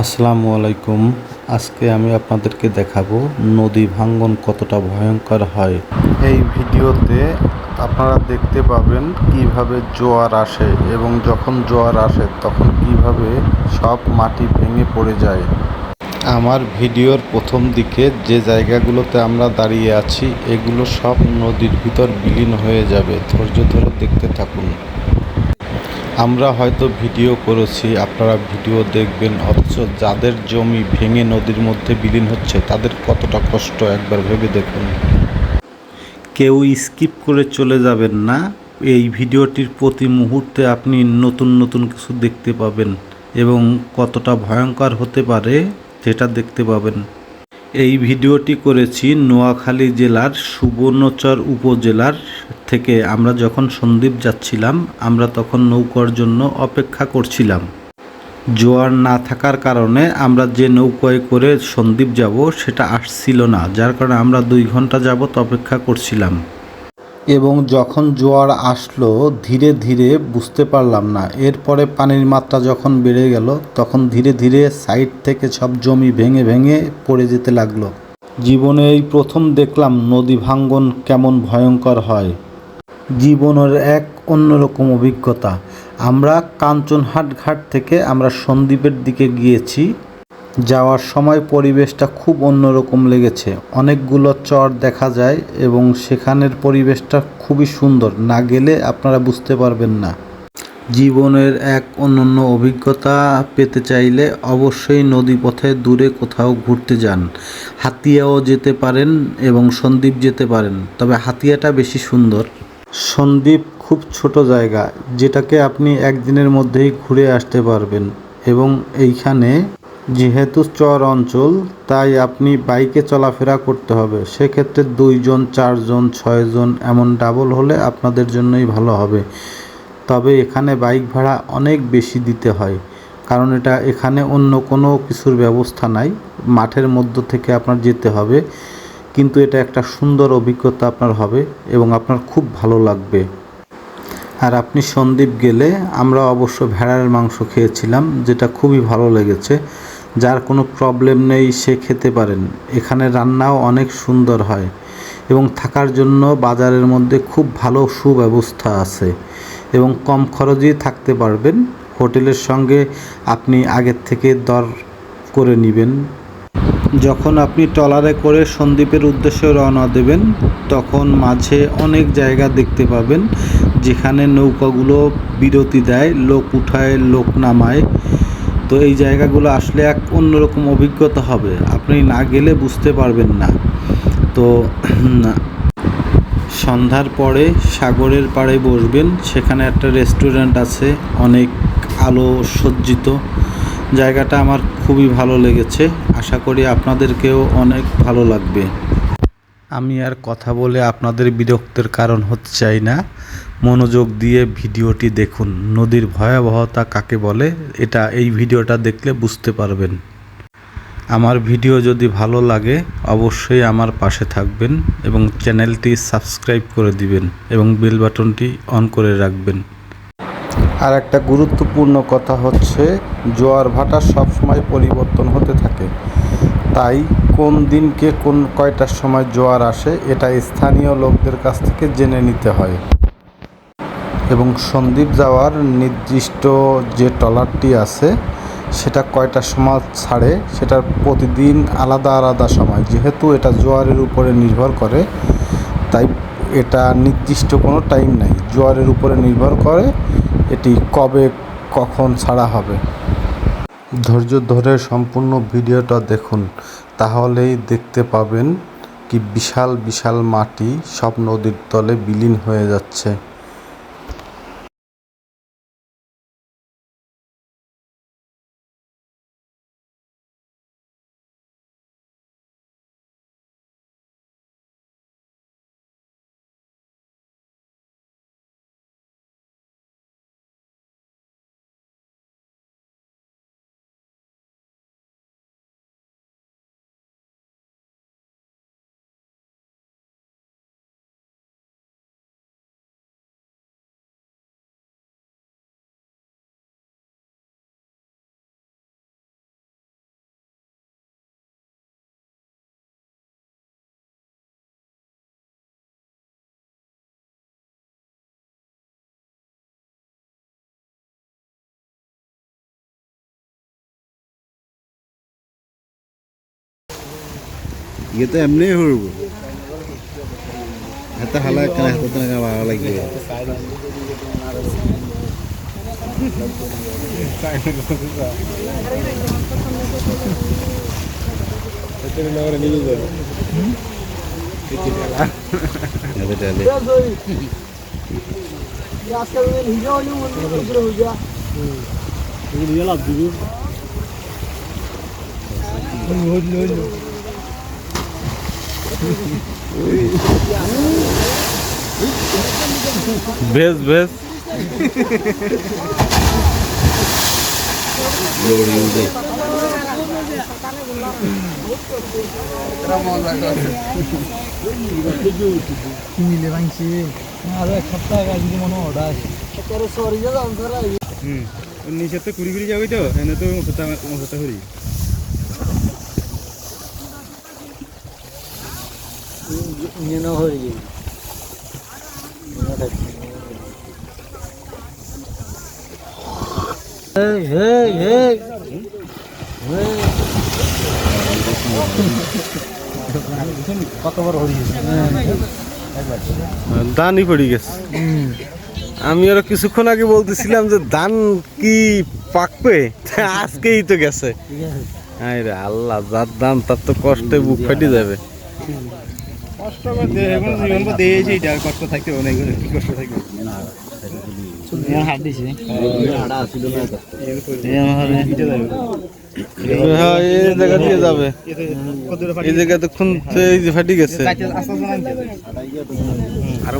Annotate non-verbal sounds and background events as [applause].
আসসালামু আলাইকুম। আজকে আমি আপনাদেরকে দেখাবো নদী ভাঙ্গন কতটা ভয়ঙ্কর হয়। এই ভিডিওতে আপনারা দেখতে পাবেন কীভাবে জোয়ার আসে এবং যখন জোয়ার আসে তখন কীভাবে সব মাটি ভেঙে পড়ে যায়। আমার ভিডিওর প্রথম দিকে যে জায়গাগুলোতে আমরা দাঁড়িয়ে আছি, এগুলো সব নদীর ভিতর বিলীন হয়ে যাবে। ধৈর্য ধরে দেখতে থাকুন। আমরা হয়তো ভিডিও করেছি, আপনারা ভিডিও দেখবেন, অথচ যাদের জমি ভেঙে নদীর মধ্যে বিলীন হচ্ছে, তাদের কতটা কষ্ট, একবার ভেবে দেখুন। কেউ স্কিপ করে চলে যাবেন না, এই ভিডিওটির প্রতি মুহূর্তে আপনি নতুন নতুন কিছু দেখতে পাবেন এবং কতটা ভয়ঙ্কর হতে পারে, সেটা দেখতে পাবেন। এই ভিডিওটি করেছি নোয়াখালী জেলার সুবর্ণচর উপজেলার থেকে। আমরা যখন সন্দ্বীপ যাচ্ছিলাম, আমরা তখন নৌকার জন্য অপেক্ষা করছিলাম। জোয়ার না থাকার কারণে আমরা যে নৌকায় করে সন্দ্বীপ যাব, সেটা আসছিল না, যার কারণে আমরা দুই ঘণ্টা যাবত অপেক্ষা করছিলাম। এবং যখন জোয়ার আসলো, ধীরে ধীরে বুঝতে পারলাম না। এরপরে পানির মাত্রা যখন বেড়ে গেল, তখন ধীরে ধীরে সাইড থেকে সব জমি ভেঙে ভেঙে পড়ে যেতে লাগল। জীবনে এই প্রথম দেখলাম নদী ভাঙ্গন কেমন ভয়ঙ্কর হয়। জীবনের এক অন্যরকম অভিজ্ঞতা। আমরা কাঞ্চনহাট ঘাট থেকে আমরা সন্দ্বীপের দিকে গিয়েছি। যাওয়ার সময় পরিবেশটা খুব অন্যরকম লেগেছে। অনেকগুলো চর দেখা যায় এবং সেখানের পরিবেশটা খুবই সুন্দর। না গেলে আপনারা বুঝতে পারবেন না। জীবনের এক অনন্য অভিজ্ঞতা পেতে চাইলে অবশ্যই নদীপথে দূরে কোথাও ঘুরতে যান। হাতিয়াও যেতে পারেন এবং সন্দ্বীপ যেতে পারেন, তবে হাতিয়াটা বেশি সুন্দর। সন্দ্বীপ খুব ছোট জায়গা, যেটাকে আপনি একদিনের মধ্যেই ঘুরে আসতে পারবেন এবং এইখানে যেহেতু চর অঞ্চল, তাই আপনি বাইকে চলাফেরা করতে হবে। সেক্ষেত্রে দুইজন, চারজন, ছয়জন এমন ডাবল হলে আপনাদের জন্যই ভালো হবে। তবে এখানে বাইক ভাড়া অনেক বেশি দিতে হয়, কারণ এটা এখানে অন্য কোনো কিছুর ব্যবস্থা নাই। মাঠের মধ্য থেকে আপনার যেতে হবে, কিন্তু এটা একটা সুন্দর অভিজ্ঞতা আপনার হবে এবং আপনার খুব ভালো লাগবে। আর আপনি সন্দ্বীপ গেলে আমরা অবশ্য ভেড়ার মাংস খেয়েছিলাম, যেটা খুবই ভালো লেগেছে। যার কোনো প্রবলেম নেই, সে খেতে পারেন। এখানে রান্নাও অনেক সুন্দর হয় এবং থাকার জন্য বাজারের মধ্যে খুব ভালো সুব্যবস্থা আছে এবং কম খরচেই থাকতে পারবেন। হোটেলের সঙ্গে আপনি আগের থেকে দর করে নেবেন। যখন আপনি ট্রলারে করে সন্দ্বীপের উদ্দেশ্যে রওনা দেবেন, তখন মাঝে অনেক জায়গা দেখতে পাবেন, যেখানে নৌকাগুলো বিরতি দেয়, লোক উঠায়, লোক নামায়। তো এই জায়গাগুলো আসলে এক অন্যরকম অভিজ্ঞতা হবে। আপনি না গেলে বুঝতে পারবেন না। তো [clears throat] সন্ধ্যার পরে সাগরের পাড়ে বসবেন। সেখানে একটা রেস্টুরেন্ট আছে, অনেক আলো সজ্জিত। জায়গাটা আমার খুবই ভালো লেগেছে। আশা করি আপনাদেরকেও অনেক ভালো লাগবে। আমি আর কথা বলে আপনাদের বিরক্তের কারণ হতে চাই না। মনোযোগ দিয়ে ভিডিওটি দেখুন। নদীর ভয়াবহতা কাকে বলে, এটা এই ভিডিওটা দেখলে বুঝতে পারবেন। আমার ভিডিও যদি ভালো লাগে, অবশ্যই আমার পাশে থাকবেন এবং চ্যানেলটি সাবস্ক্রাইব করে দিবেন এবং বেল বাটনটি অন করে রাখবেন। আর একটা গুরুত্বপূর্ণ কথা হচ্ছে, জোয়ার ভাটা সবসময় পরিবর্তন হতে থাকে। তাই কোন দিনকে কোন কয়টার সময় জোয়ার আসে, এটা স্থানীয় লোকদের কাছ থেকে জেনে নিতে হয়। এবং সন্দ্বীপ যাওয়ার নির্দিষ্ট যে ট্রলারটি আছে, সেটা কয়টার সময় ছাড়ে সেটা প্রতিদিন আলাদা আলাদা সময়। যেহেতু এটা জোয়ারের উপরে নির্ভর করে, তাই এটা নির্দিষ্ট কোনো টাইম নাই। জোয়ারের উপরে নির্ভর করে এটি কবে, কখন ছাড়া হবে। ধৈর্য ধরে সম্পূর্ণ ভিডিওটা দেখুন। তাহলেই দেখতে পাবেন কি বিশাল বিশাল মাটি সব নদীর তলে বিলীন হয়ে যাচ্ছে। ইয়ে তো এমনি হরব এত হালা একটা হাতে তো না ভালো লাগবে এত ডালে ভেজ ভেজ। মিলে ভাঙছি আরও এক সপ্তাহ আগে যদি মনে অর্ডার নিচে তো কুড়ি কুড়ি যাবি তো, এনে তো মশাটা হরি নিয়ে যাবে Hey, hey, hey. দানই পড়ে গেছে। আমি আরও কিছুক্ষণ আগে বলতেছিলাম যে দান কি পাকবে? আজকেই তো গেছে। আরে আল্লাহ যার দাম তার তো কষ্টে বুক ফাটি যাবে। এখন জীবন তো দিয়েছি এটা কষ্ট থাকতে অনেক কি কষ্ট থাকবে হ্যাঁ এই জায়গা দিয়ে যাবে এই জায়গা তো এই যে ফাটি গেছে নামতে আরও